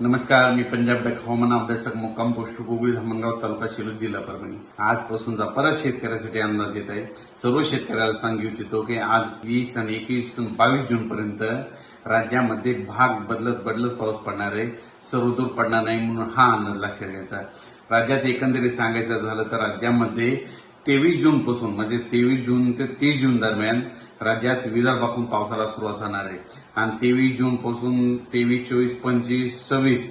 नमस्कार मी पंजाब डक हवामान अभ्यासक मुक्काम पोस्ट गोगळी धामणगाव तालुका शिरूर जिल्हा परभणी. आजपासूनचा परत शेतकऱ्यासाठी अंदाज देत आहे. सर्व शेतकऱ्याला सांगू इच्छितो की आज वीस आणि एकवीस बावीस जून पर्यंत राज्यामध्ये भाग बदलत बदलत पाऊस पडणार आहे. सर्वदूर पडणार नाही म्हणून हा अंदाज लक्षात घ्यायचा. राज्यात एकंदरीत सांगायचं झालं तर राज्यामध्ये तेवीस जून पासून म्हणजे तेवीस जून ते तीस जून दरम्यान राज्यात विदर्भातून पावसाला सुरुवात होणार आहे. आणि तेवीस जून पासून तेवीस चोवीस पंचवीस सव्वीस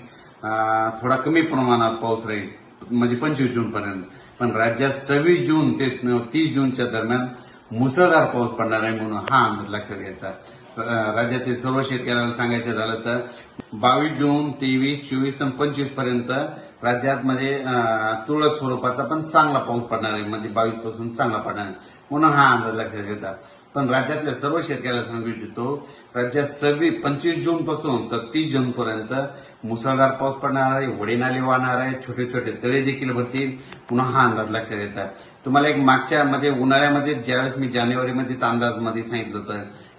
थोडा कमी प्रमाणात पाऊस राहील म्हणजे पंचवीस जून पर्यंत. पण राज्यात सव्वीस जून ते तीस जूनच्या दरम्यान मुसळधार पाऊस पडणार आहे म्हणून हा अंदाज लक्षात घ्यायचा. राज्यातील सर्व शेतकऱ्यांना सांगायचं झालं तर बावीस जून तेवीस चोवीस आणि पंचवीसपर्यंत राज्यात मध्ये तुरळक स्वरूपाचा पण चांगला पाऊस पडणार आहे. म्हणजे बावीसपासून चांगला पडणार आहे. म्हणून हा अंदाज लक्षात घेता. पण राज्यातल्या सर्व शेतकऱ्याला सांगू इच्छितो राज्यात सव्वीस पंचवीस जून पासून तर तीस जून पर्यंत मुसळधार पाऊस पडणार आहे वडीनाले वाहणार आहे छोटे छोटे तळे देखील भरतील. पुन्हा हा अंदाज लक्षात येतात तुम्हाला एक मागच्या मध्ये उन्हाळ्यामध्ये ज्यावेळेस मी जानेवारीमध्ये अंदाजमध्ये सांगितलं होतं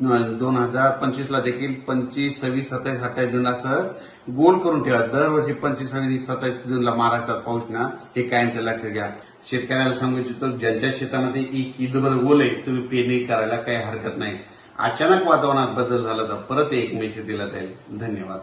दोन हजार पंचवीसला देखील पंचवीस सव्वीस सत्तावीस अठ्ठावीस जून असं गोल करून ठेवा. दरवर्षी पंचवीस सव्वीस सत्तावीस जूनला महाराष्ट्रात पाऊस ना हे कायमच्या लक्षात घ्या शेतकऱ्याला सांगू इच्छितो ज्यांच्या शेतामध्ये एक ईदभर गोल आहे तुम्ही पेरणी करायला काही हरकत नाही. अचानक वातावरणात बदल झाला तर परत एक मेसेज दिला जाईल. धन्यवाद.